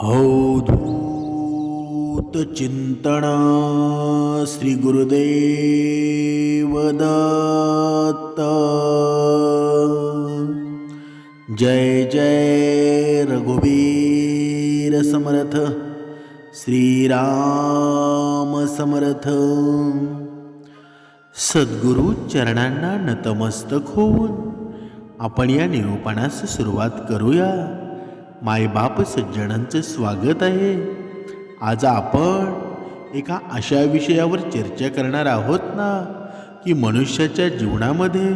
औधूत चिंतन श्री गुरुदेव दत्त जय जय रघुवीर समर्थ श्रीराम समर्थ। सद्गुरु चरणांना नतमस्तक होऊन आपण या निरूपणास सुरुवात करूया. मायबाप सज्जनांचे स्वागत आहे. आज आपण एका अशा विषयावर चर्चा करणार आहोत ना की मनुष्याच्या जीवनामध्ये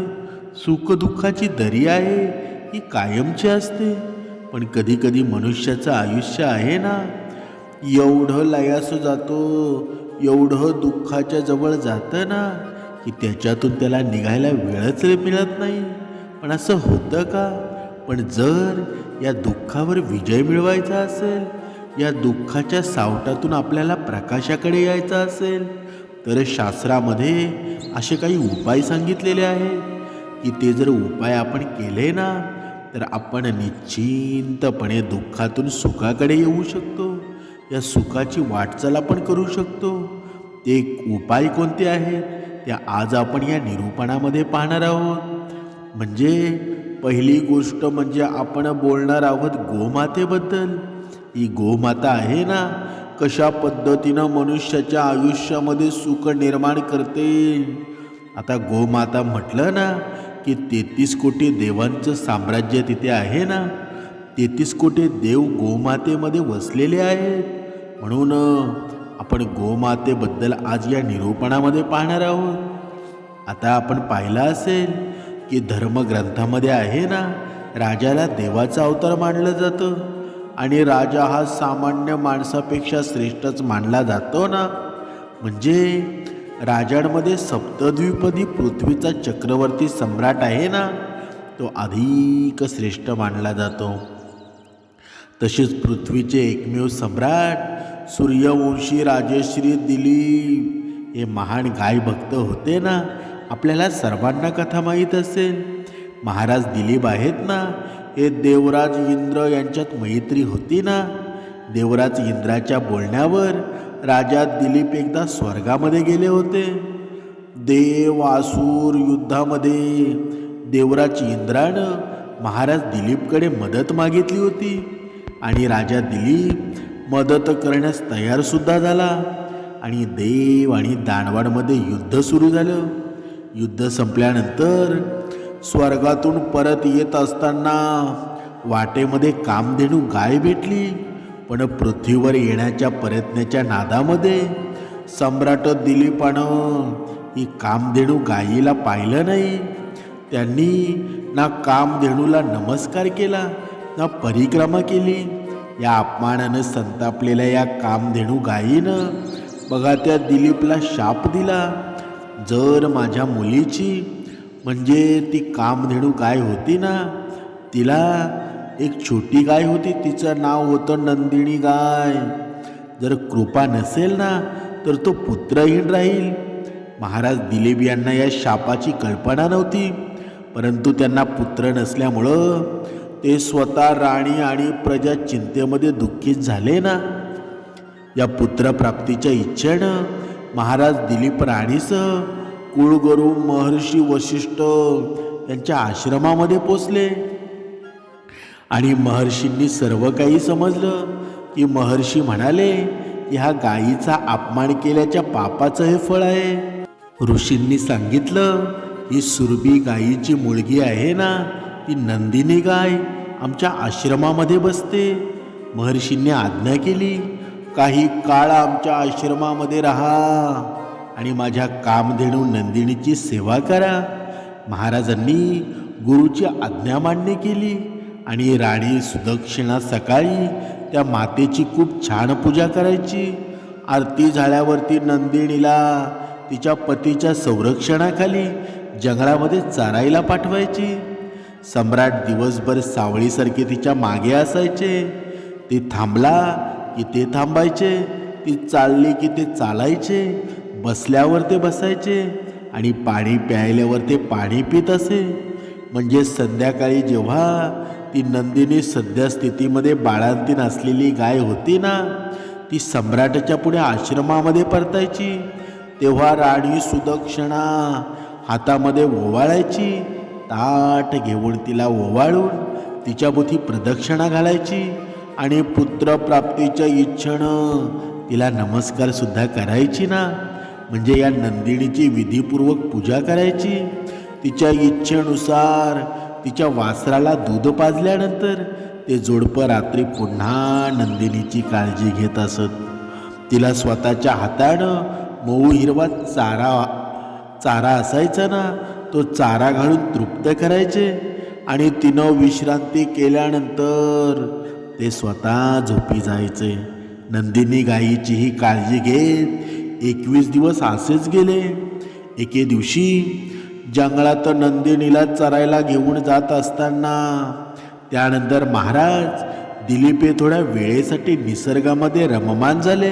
सुखदुःखाची दरी आहे ही कायमची असते. पण कधीकधी मनुष्याचं आयुष्य आहे ना एवढं लयास जातो एवढं दुःखाच्या जवळ जातं ना की त्याच्यातून त्याला निघायला वेळच मिळत नाही. पण असं होतं का? पण जर या दुःखावर विजय मिळवायचा असेल या दुःखाच्या सावटातून आपल्याला प्रकाशाकडे यायचं असेल तर शास्त्रामध्ये असे काही उपाय सांगितलेले आहेत की ते जर उपाय आपण केले ना तर आपण निश्चिंतपणे दुःखातून सुखाकडे येऊ शकतो. या सुखाची वाटचाल आपण करू शकतो. ते उपाय कोणते आहेत? त्या आज आपण या निरूपणामध्ये पाहणार आहोत. म्हणजे पहिली गोष्ट म्हणजे आपण बोलणार आहोत गोमातेबद्दल. ही गोमाता आहे ना? कशा पद्धतीनं मनुष्याच्या आयुष्यामध्ये सुख निर्माण करते? आता गोमाता म्हटलं ना की तेहतीस कोटी देवांचं साम्राज्य तिथे आहे ना? तेहतीस कोटी देव गोमातेमध्ये वसलेले आहेत. म्हणून आपण गोमातेबद्दल आज या निरूपणामध्ये पाहणार आहोत. आता आपण पाहिलं असेल की धर्मग्रंथामध्ये आहे ना राजाला देवाचा अवतार मानलं जातं. आणि राजा हा सामान्य माणसापेक्षा श्रेष्ठच मानला जातो ना. म्हणजे राजांमध्ये सप्तद्विपदी पृथ्वीचा चक्रवर्ती सम्राट आहे ना तो अधिक श्रेष्ठ मानला जातो. तसेच पृथ्वीचे एकमेव सम्राट सूर्यवंशी राजश्री दिलीप हे महान गायभक्त होते ना. आपल्याला सर्वांना कथा माहीत असेल. महाराज दिलीप आहेत ना? हे देवराज इंद्र यांच्यात मैत्री होती ना? देवराज इंद्राच्या बोलण्यावर राजा दिलीप एकदा स्वर्गामध्ये गेले होते. देव आसूर युद्धामध्ये देवराज इंद्रानं महाराज दिलीपकडे मदत मागितली होती. आणि राजा दिलीप मदत करण्यास तयारसुद्धा झाला. आणि देव आणि दानवाडमध्ये युद्ध सुरू झालं. युद्ध संपल्यानंतर स्वर्गातून परत येत असताना वाटेमध्ये कामधेनू गाय भेटली. पण पृथ्वीवर येण्याच्या प्रयत्नाच्या नादामध्ये सम्राट दिलीपानं ही कामधेनू गायीला पाहिलं नाही. त्यांनी ना कामधेनूला नमस्कार केला ना परिक्रमा केली. या अपमानानं संतापलेल्या या कामधेनू गायीनं बघा त्या दिलीपला शाप दिला. जर माझ्या मुलीची म्हणजे ती कामधेणू गाय होती ना तिला एक छोटी गाय होती तिचं नाव होतं नंदिनी गाय. जर कृपा नसेल ना तर तो पुत्रहीन राहील. महाराज दिलीप यांना या शापाची कल्पना नव्हती परंतु त्यांना पुत्र नसल्यामुळं ते स्वतः राणी आणि प्रजा चिंतेमध्ये दुःखीत झाले ना. या पुत्रप्राप्तीच्या इच्छेनं महाराज दिलीप राणीसह कुळगुरू महर्षी वशिष्ठ यांच्या आश्रमामध्ये पोचले. आणि महर्षींनी सर्व काही समजलं की महर्षी म्हणाले की हा गायीचा अपमान केल्याच्या पापाचं हे फळ आहे. ऋषींनी सांगितलं ही सुरभी गायीची मुलगी आहे ना ती नंदिनी गाय आमच्या आश्रमामध्ये बसते. महर्षींनी आज्ञा केली. काही काळ आमच्या आश्रमामध्ये राहा आणि माझ्या कामधेणू नंदिनीची सेवा करा. महाराजांनी गुरुची आज्ञा मान्य केली आणि राणी सुदक्षिणा सकाळी त्या मातेची खूप छान पूजा करायची. आरती झाल्यावरती नंदिनीला तिच्या पतीच्या संरक्षणाखाली जंगलामध्ये चारायला पाठवायची. सम्राट दिवसभर सावळीसारखे तिच्यामागे असायचे. ते थांबला की ते थांबायचे ती चालली की ते चालायचे बसल्यावर ते बसायचे आणि पाणी प्यायल्यावर ते पाणी पित असे. म्हणजे संध्याकाळी जेव्हा ती नंदिनी सध्या स्थितीमध्ये बाळांतीन असलेली गाय होती ना ती सम्राटाच्या पुढे आश्रमामध्ये परतायची. तेव्हा राणी सुदक्षणा हातामध्ये ओवाळायची ताट घेऊन तिला ओवाळून तिच्याभोवती प्रदक्षिणा घालायची. आणि पुत्रप्राप्तीच्या इच्छेनं तिला नमस्कारसुद्धा करायची ना? म्हणजे या नंदिनीची विधीपूर्वक पूजा करायची. तिच्या इच्छेनुसार तिच्या वासराला दूध पाजल्यानंतर ते जोडपं रात्री पुन्हा नंदिनीची काळजी घेत असत. तिला स्वतःच्या हातानं मऊ हिरवा चारा चारा असायचा ना तो चारा घालून तृप्त करायचे. आणि तिनं विश्रांती केल्यानंतर ते स्वतः झोपी जायचे. नंदिनी गायीचीही काळजी घेत एकवीस दिवस असेच गेले. एके दिवशी जंगलात नंदिनीला चरायला घेऊन जात असताना त्यानंतर महाराज दिलीप हे थोड्या वेळेसाठी निसर्गामध्ये रममान झाले.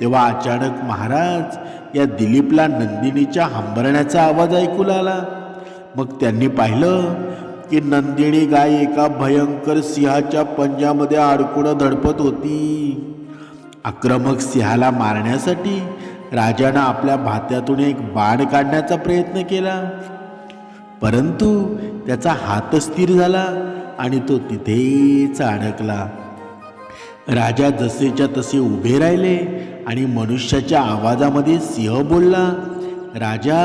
तेव्हा अचानक महाराज या दिलीपला नंदिनीच्या हंबरण्याचा आवाज ऐकू आला मग त्यांनी पाहिलं की नंदिनी गाय एका भयंकर सिंहाच्या पंजामध्ये अडकून धडपत होती. आक्रमक सिंहाला मारण्यासाठी राजानं आपल्या भात्यातून एक बाण काढण्याचा प्रयत्न केला. परंतु त्याचा हात स्थिर झाला आणि तो तिथेच अडकला. राजा जसेच्या तसे उभे राहिले आणि मनुष्याच्या आवाजामध्ये सिंह बोलला राजा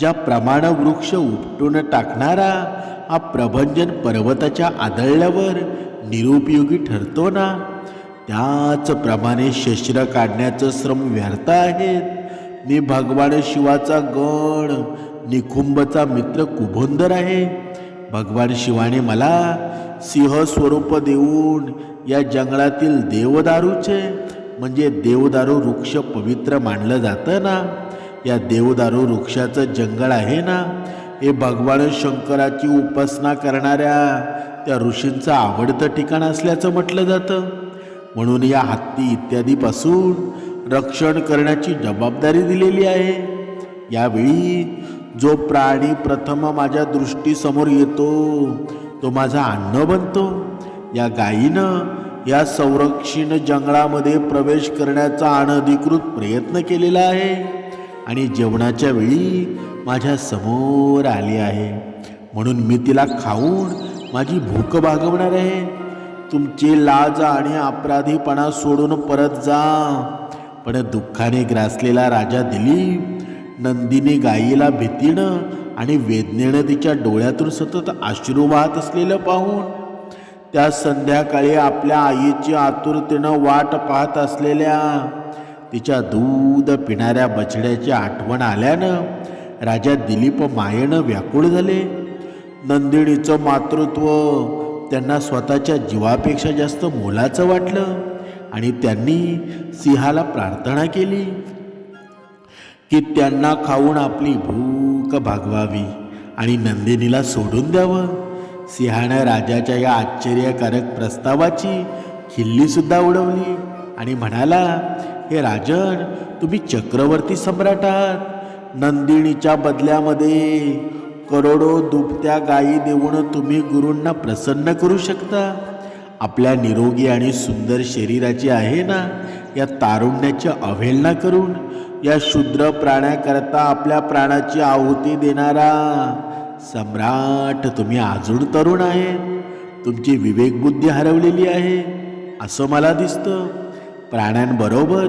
ज्या प्रमाण वृक्ष उपटून टाकणारा हा प्रभंजन पर्वताच्या आदळल्यावर निरुपयोगी ठरतो ना? त्याचप्रमाणे शस्त्र काढण्याचं श्रम व्यर्थ आहेत मी भगवान शिवाचा गण निकुंभचा मित्र कुभोंदर आहे. भगवान शिवाने मला सिंह स्वरूप देऊन या जंगलातील देवदारूचे म्हणजे देवदारू वृक्ष पवित्र मानलं जातं ना? या देवदारू वृक्षाचं जंगल आहे ना? हे भगवान शंकराची उपासना करणाऱ्या त्या ऋषींचं आवडतं ठिकाण असल्याचं म्हटलं जातं. म्हणून या हत्ती इत्यादीपासून रक्षण करण्याची जबाबदारी दिलेली आहे. यावेळी जो प्राणी प्रथम माझ्या दृष्टीसमोर येतो तो माझा अन्न बनतो. या गायीनं या संरक्षण जंगलामध्ये प्रवेश करण्याचा अनधिकृत प्रयत्न केलेला आहे. आणि जेवणाच्या वेळी माझ्यासमोर आली आहे. म्हणून मी तिला खाऊन माझी भूक भागवणार आहे. तुमची लाज आणि अपराधीपणा सोडून परत जा. पण दुःखाने ग्रासलेला राजा दिलीप नंदिनी गायीला भीतीनं आणि वेदनेनं तिच्या डोळ्यातून सतत अश्रू वाहत असलेलं पाहून त्या संध्याकाळी आपल्या आईची आतुरतेनं वाट पाहत असलेल्या तिच्या दूध पिणाऱ्या बछड्याची आठवण आल्यानं राजा दिलीप मायेनं व्याकुळ झाले. नंदिनीचं मातृत्व त्यांना स्वतःच्या जीवापेक्षा जास्त मोलाचं वाटलं आणि त्यांनी सिंहाला प्रार्थना केली की त्यांना खाऊन आपली भूक भागवावी आणि नंदिनीला सोडून द्यावं. सिंहानं राजाच्या या आश्चर्यकारक प्रस्तावाची खिल्लीसुद्धा उडवली आणि म्हणाला हे राजन तुम्ही चक्रवर्ती सम्राट आहात नंदिनीच्या बदल्यामध्ये करोडो दुभत्या गायी देऊन तुम्ही गुरूंना प्रसन्न करू शकता. आपल्या निरोगी आणि सुंदर शरीराची आहे ना या तारुण्याची अवहेलना करून या शूद्र प्राण्याकरता आपल्या प्राणाची आहुती देणारा सम्राट तुम्ही अजून तरुण आहेत तुमची विवेकबुद्धी हरवलेली आहे. असं मला दिसतं. प्राण्यांबरोबर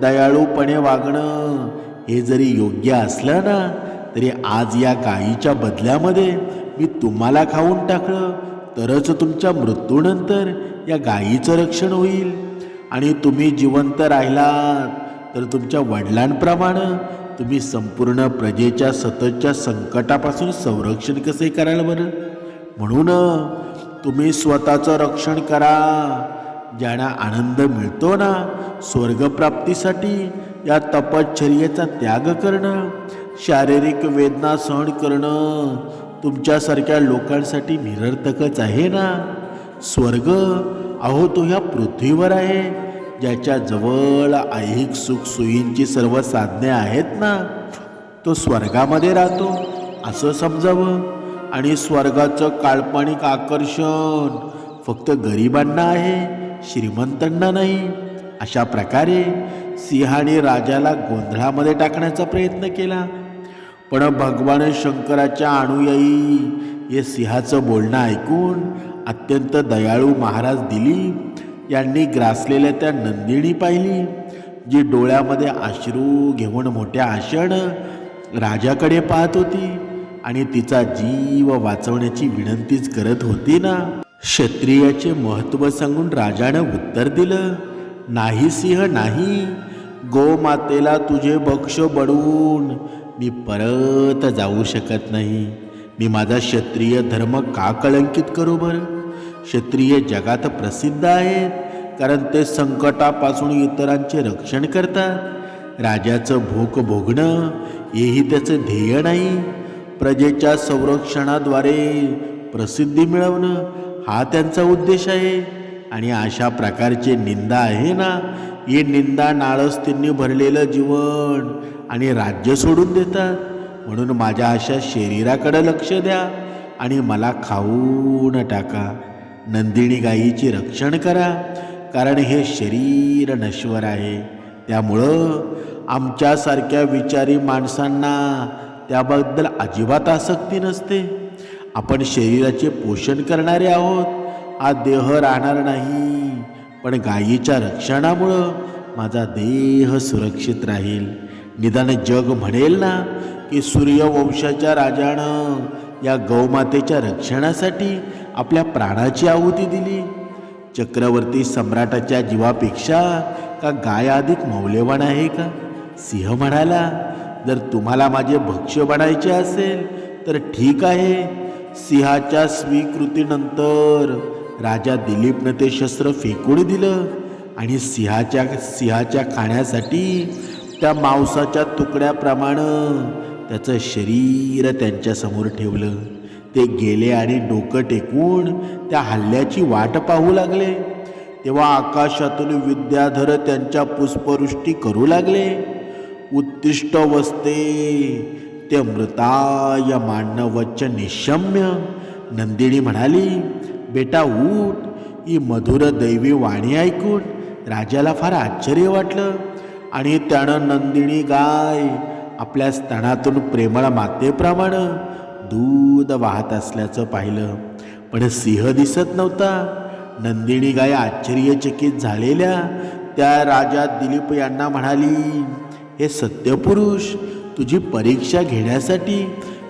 दयाळूपणे वागणं हे जरी योग्य असलं ना तरी आज या गायीच्या बदल्यामध्ये मी तुम्हाला खाऊन टाकलं तरच तुमच्या मृत्यूनंतर या गायीचं रक्षण होईल. आणि तुम्ही जिवंत राहिलात तर तुमच्या वडिलांप्रमाणे तुम्ही संपूर्ण प्रजेच्या सततच्या संकटापासून संरक्षण कसे कराल बरं? म्हणून तुम्ही स्वतःचं रक्षण करा. ज्यांना आनंद मिळतो ना स्वर्गप्राप्तीसाठी या तपश्चर्येचा त्याग करणं शारीरिक वेदना सहन करणं तुमच्यासारख्या लोकांसाठी निरर्थकच आहे ना? स्वर्ग अहो तो ह्या पृथ्वीवर आहे ज्याच्या जवळ ऐहिक सुखसोयींची सर्व साधने आहेत ना? तो स्वर्गामध्ये राहतो असं समजावं. आणि स्वर्गाचं काल्पनिक आकर्षण फक्त गरिबांना आहे श्रीमंतांना नाही. अशा प्रकारे सिंहाने राजाला गोंधळामध्ये टाकण्याचा प्रयत्न केला. पण भगवान शंकराच्या अनुयायी हे सिंहाचं बोलणं ऐकून अत्यंत दयाळू महाराज दिलीप यांनी ग्रासलेल्या त्या नंदिनी पाहिली जी डोळ्यामध्ये अश्रू घेऊन मोठ्या आषण राजाकडे पाहत होती आणि तिचा जीव वाचवण्याची विनंतीच करत होती ना. क्षत्रियाचे महत्त्व सांगून राजानं उत्तर दिलं नाही सिंह नाही. गोमातेला तुझे भक्ष बडवून मी परत जाऊ शकत नाही. मी माझा क्षत्रिय धर्म का कळंकित करू बरं? क्षत्रिय जगात प्रसिद्ध आहेत कारण ते संकटापासून इतरांचे रक्षण करतात. राजाचं भूक भोगणं हेही त्याचं ध्येय नाही. प्रजेच्या संरक्षणाद्वारे प्रसिद्धी मिळवणं हा त्यांचा उद्देश आहे. आणि अशा प्रकारची निंदा आहे ना ही निंदा नाळस्तींनी भरलेलं जीवन आणि राज्य सोडून देतात. म्हणून माझ्या अशा शरीराकडं लक्ष द्या आणि मला खाऊन टाका. नंदिनी गायीचे रक्षण करा कारण हे शरीर नश्वर आहे. त्यामुळं आमच्यासारख्या विचारी माणसांना त्याबद्दल अजिबात आसक्ती नसते. आपण शरीराचे पोषण करणारे आहोत. हा देह राहणार नाही. पण गायीच्या रक्षणामुळं माझा देह सुरक्षित राहील. निदान जग म्हणेल ना की सूर्यवंशाच्या राजानं या गौमातेच्या रक्षणासाठी आपल्या प्राणाची आहुती दिली. चक्रवर्ती सम्राटाच्या जीवापेक्षा का गाय अधिक मौल्यवान आहे का? सिंह म्हणाला जर तुम्हाला माझे भक्ष्य बनायचे असेल तर ठीक आहे. सिंहाच्या स्वीकृतीनंतर राजा दिलीपनं ते शस्त्र फेकून दिलं. आणि सिंहाच्या सिंहाच्या खाण्यासाठी त्या मांसाच्या तुकड्याप्रमाणे त्याचं शरीर त्यांच्यासमोर ठेवलं. ते गेले आणि डोकं टेकून त्या हल्ल्याची वाट पाहू लागले. तेव्हा आकाशातून विद्याधर त्यांच्या पुष्पवृष्टी करू लागले. उत्तिष्ट वस्ते मृताय मानवच्च निशम्य. नंदिनी म्हणाली बेटा उठ ही मधुर दैवी वाणी ऐकून राजाला फार आश्चर्य वाटलं. आणि त्यानं नंदिनी गाय आपल्या स्तनातून प्रेमळ मातेप्रमाणे दूध वाहत असल्याचं पाहिलं. पण सिंह दिसत नव्हता. नंदिनी गाय आश्चर्यचकित झालेल्या त्या राजा दिलीप यांना म्हणाली हे सत्यपुरुष तुझी परीक्षा घेण्यासाठी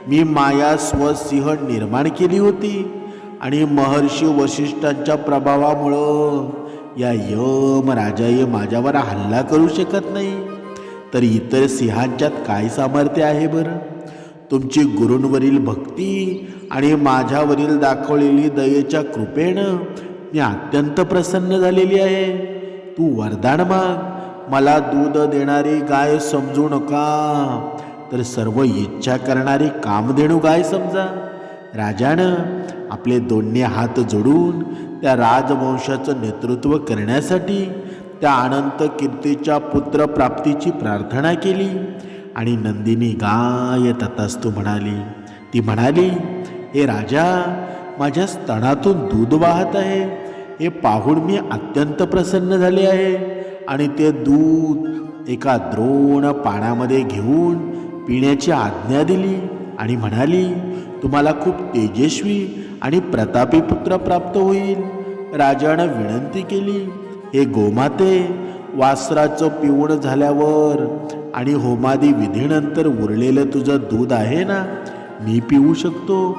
मी माया स्वसिंह निर्माण केली होती. आणि महर्षी वशिष्ठांच्या प्रभावामुळं या यम राजाय माझ्यावर हल्ला करू शकत नाही. तर इतर सिंहांच्यात काय सामर्थ्य आहे बरं? तुमची गुरूंवरील भक्ती आणि माझ्यावरील दाखवलेली दयेच्या कृपेनं मी अत्यंत प्रसन्न झालेली आहे. तू वरदान माग. मला दूध देणारी गाय समजू नका. तर सर्व इच्छा करणारी कामधेणू गाय समजा. राजानं आपले दोन्ही हात जोडून त्या राजवंशाचं नेतृत्व करण्यासाठी त्या अनंत कीर्तीच्या पुत्रप्राप्तीची प्रार्थना केली. आणि नंदिनी गाय तथास्तू म्हणाली ती म्हणाली हे राजा माझ्या स्तनातून दूध वाहत आहे. हे पाहून मी अत्यंत प्रसन्न झाले आहे. आणि ते दूध एका द्रोण पाण्यामध्ये घेऊन पिण्याची आज्ञा दिली आणि म्हणाली तुम्हाला खूप तेजस्वी आणि प्रतापी पुत्र प्राप्त होईल. राजानं विनंती केली हे गोमाते वासराचं पिवण झाल्यावर आणि होमादी विधीनंतर उरलेलं तुझं दूध आहे ना? मी पिऊ शकतो.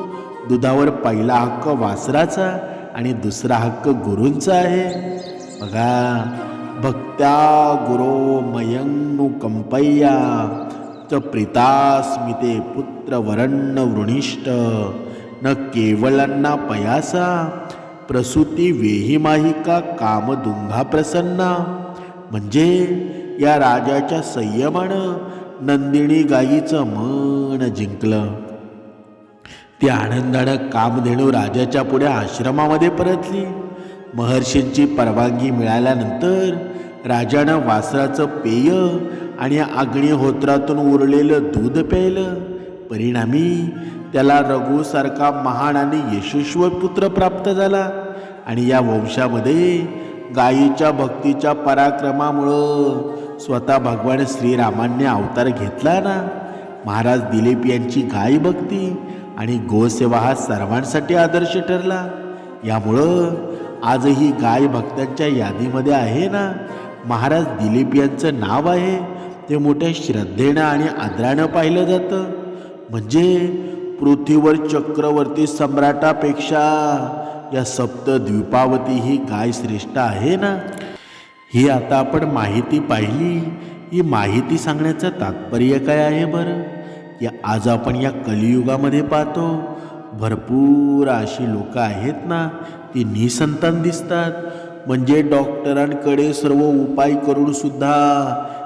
दुधावर पहिला हक्क वासराचा आणि दुसरा हक्क गुरूंचा आहे. बघा भक्त्या गुरो मयंगनुकंपय्या च प्रितास्मिते पुत्र वरण्य वृणिष्ट न केवलन्ना पयासा प्रसूती वेहिमाहिका कामदुंगा प्रसन्ना। म्हणजे या राजाच्या संयमानं नंदिनी गायीचं मन जिंकलं। ती आनंदानं कामधेणू राजाच्या पुढे आश्रमामध्ये परतली। महर्षींची परवानगी मिळाल्यानंतर राजानं वासराचं पेय आणि अग्निहोत्रातून उरलेलं दूध प्यायलं. परिणामी त्याला रघुसारखा महान आणि यशस्वी पुत्र प्राप्त झाला आणि या वंशामध्ये गायीच्या भक्तीच्या पराक्रमामुळं स्वतः भगवान श्रीरामांनी अवतार घेतला ना? महाराज दिलीप यांची गाय भक्ती आणि गोसेवा हा सर्वांसाठी आदर्श ठरला. यामुळं आजही गाय भक्तांच्या यादीमध्ये आहे ना? महाराज दिलीप यांचं नाव आहे. ते मोठ्या श्रद्धेनं आणि आदरानं पाहिलं जातं. म्हणजे पृथ्वीवर चक्रवर्ती सम्राटापेक्षा या सप्तद्वीपावती ही गाय श्रेष्ठ आहे ना? ही आता आपण माहिती पाहिली. ही माहिती सांगण्याचं तात्पर्य काय आहे बरं? की आज आपण या कलियुगामध्ये पाहतो. भरपूर अशी लोकं आहेत ना ती निसंतान दिसतात. म्हणजे डॉक्टरांकडे सर्व उपाय करून सुद्धा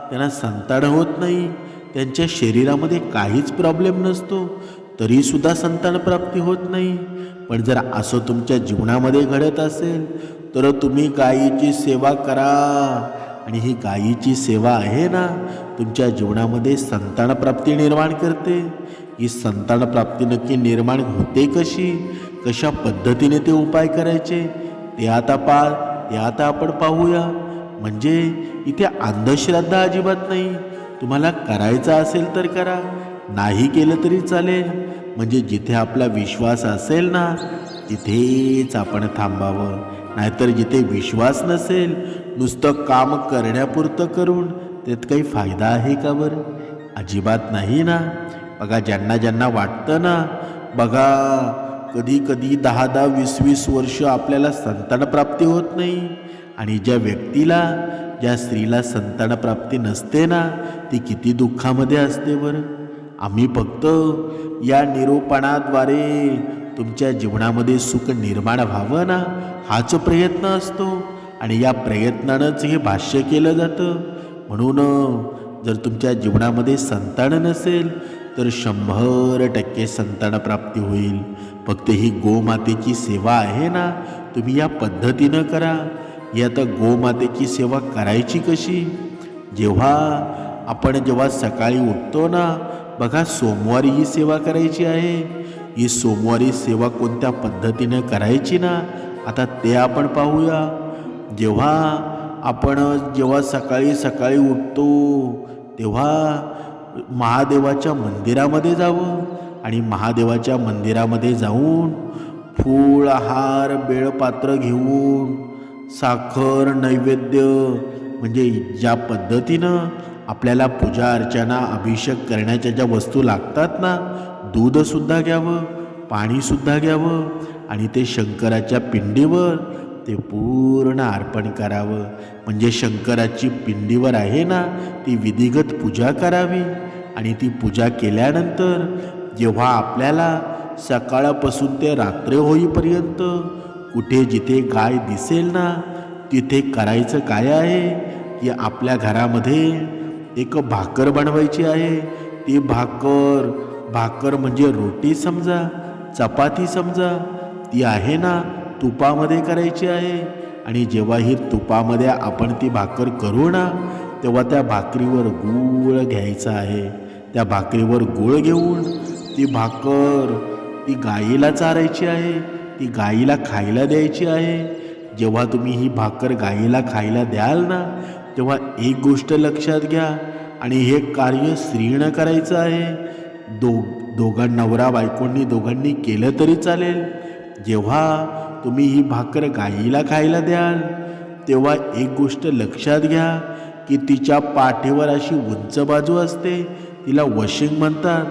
त्यांना संतान होत नाही. त्यांच्या शरीरामध्ये काहीच प्रॉब्लेम नसतो. तरीसुद्धा संतान प्राप्ती होत नाही. पण जर असं तुमच्या जीवनामध्ये घडत असेल तर तुम्ही गायीची सेवा करा. आणि ही गायीची सेवा आहे ना तुमच्या जीवनामध्ये संतान प्राप्ती निर्माण करते. ही संतान प्राप्ती नक्की निर्माण होते कशी? कशा पद्धतीने ते उपाय करायचे ते आता पा ते आता आपण पाहूया. म्हणजे इथे अंधश्रद्धा अजिबात नाही. तुम्हाला करायचं असेल तर करा नाही केलं तरी चालेल. म्हणजे जिथे आपला विश्वास असेल ना तिथेच आपण थांबावं. नाहीतर जिथे विश्वास नसेल नुसतं काम करण्यापुरतं करून त्यात काही फायदा आहे का बरं? अजिबात नाही ना. बघा ज्यांना ज्यांना वाटतं ना बघा कधी कधी दहा दहा वीस वीस वर्ष आपल्याला संतान प्राप्ती होत नाही. आणि ज्या व्यक्तीला ज्या स्त्रीला संतान प्राप्ती नसते ना ती किती दुःखामध्ये असते बरं. आम्ही फक्त या निरूपणाद्वारे तुमच्या जीवनामध्ये सुख निर्माण व्हावं ना हाच प्रयत्न असतो. आणि या प्रयत्नानंच हे भाष्य केलं जातं. म्हणून जर तुमच्या जीवनामध्ये संतान नसेल तर शंभर टक्के संतान प्राप्ती होईल. फक्त ही गोमातेची सेवा आहे ना तुम्ही या पद्धतीनं करा. ही आता गोमातेची सेवा करायची कशी? जेव्हा आपण जेव्हा सकाळी उठतो ना बघा सोमवारी ही सेवा करायची आहे. ही सोमवारी सेवा कोणत्या पद्धतीनं करायची ना आता ते आपण पाहूया. जेव्हा आपण जेव्हा सकाळी सकाळी उठतो तेव्हा महादेवाच्या मंदिरामध्ये जावं. आणि महादेवाच्या मंदिरामध्ये जाऊन फूळ हार बेळपात्र घेऊन साखर नैवेद्य म्हणजे ज्या पद्धतीनं आपल्याला पूजा अर्चना अभिषेक करण्याच्या ज्या वस्तू लागतात ना दूधसुद्धा घ्यावं पाणीसुद्धा घ्यावं आणि ते शंकराच्या पिंडीवर ते पूर्ण अर्पण करावं. म्हणजे शंकराची पिंडीवर आहे ना ती विधिगत पूजा करावी आणि ती पूजा केल्यानंतर जेव्हा आपल्याला सकाळपासून ते रात्र होईपर्यंत कुठे जिथे गाय दिसेल ना तिथे करायचं काय आहे? की आपल्या घरामध्ये एक भाकर बनवायची आहे. ती भाकर भाकर म्हणजे रोटी समजा चपाती समजा ती आहे ना तुपामध्ये करायची आहे. आणि जेव्हा ही तुपामध्ये आपण ती भाकर करू ना तेव्हा त्या भाकरीवर गूळ घ्यायचा आहे. त्या भाकरीवर गूळ घेऊन ती भाकर ती गाईला चारायची आहे ती गाईला खायला द्यायची आहे. जेव्हा तुम्ही ही भाकर गाईला खायला द्याल ना तेव्हा एक गोष्ट लक्षात घ्या आणि हे कार्य स्त्रीनं करायचं आहे. दो दोघां नवरा बायकोंनी दोघांनी केलं तरी चालेल. जेव्हा तुम्ही ही भाकर गाईला खायला द्याल तेव्हा एक गोष्ट लक्षात घ्या की तिच्या पाठीवर अशी उंच बाजू असते तिला वशिंग म्हणतात.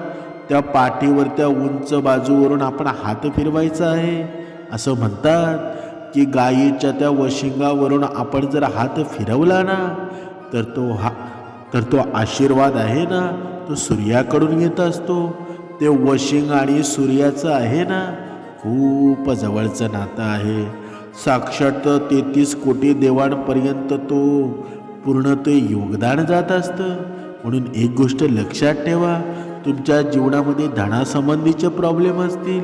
त्या पाठीवर त्या उंच बाजूवरून आपण हात फिरवायचा आहे. असं म्हणतात की गायीच्या त्या वशिंगावरून आपण जर हात फिरवला ना तर तो हा तर तो आशीर्वाद आहे ना तो सूर्याकडून येत असतो. ते वशिंग आणि सूर्याचं आहे ना खूप जवळचं नातं आहे. साक्षात तेहतीस कोटी देवांपर्यंत तो पूर्ण ते योगदान जात असतं. म्हणून एक गोष्ट लक्षात ठेवा तुमच्या जीवनामध्ये धनासंबंधीचे प्रॉब्लेम असतील.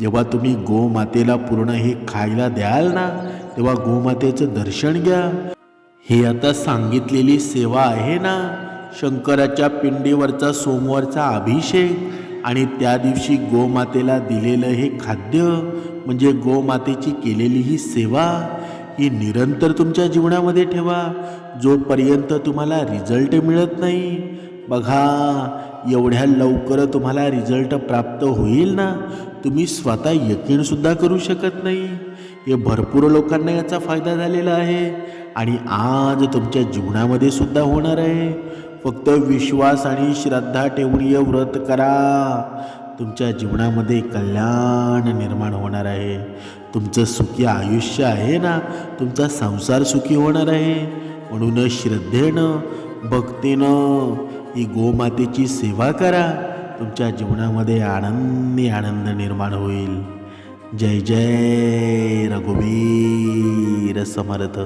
जेव्हा तुम्ही गोमातेला पूर्ण हे खायला द्याल ना तेव्हा गोमातेचं दर्शन घ्या. हे आता सांगितलेली सेवा आहे ना शंकराच्या पिंडीवरचा सोमवारचा अभिषेक आणि त्या दिवशी गोमातेला दिलेलं हे खाद्य म्हणजे गोमातेची केलेली ही सेवा ही निरंतर तुमच्या जीवनामध्ये ठेवा. जोपर्यंत तुम्हाला रिझल्ट मिळत नाही बघा एवढ्या लवकर तुम्हाला रिझल्ट प्राप्त होईल ना तुम्ही स्वतः यकीनसुद्धा करू शकत नाही. हे भरपूर लोकांना याचा फायदा झालेला आहे आणि आज तुमच्या जीवनामध्ये सुद्धा होणार आहे. फक्त विश्वास आणि श्रद्धा ठेवून व्रत करा. तुमच्या जीवनामध्ये कल्याण निर्माण होणार आहे. तुमचं सुखी आयुष्य आहे ना तुमचा संसार सुखी होणार आहे. म्हणून श्रद्धेनं भक्तीनं ही गोमातेची सेवा करा. तुमच्या जीवनामध्ये आनंदी आनंद निर्माण होईल. जय जय रघुवीर समर्थ.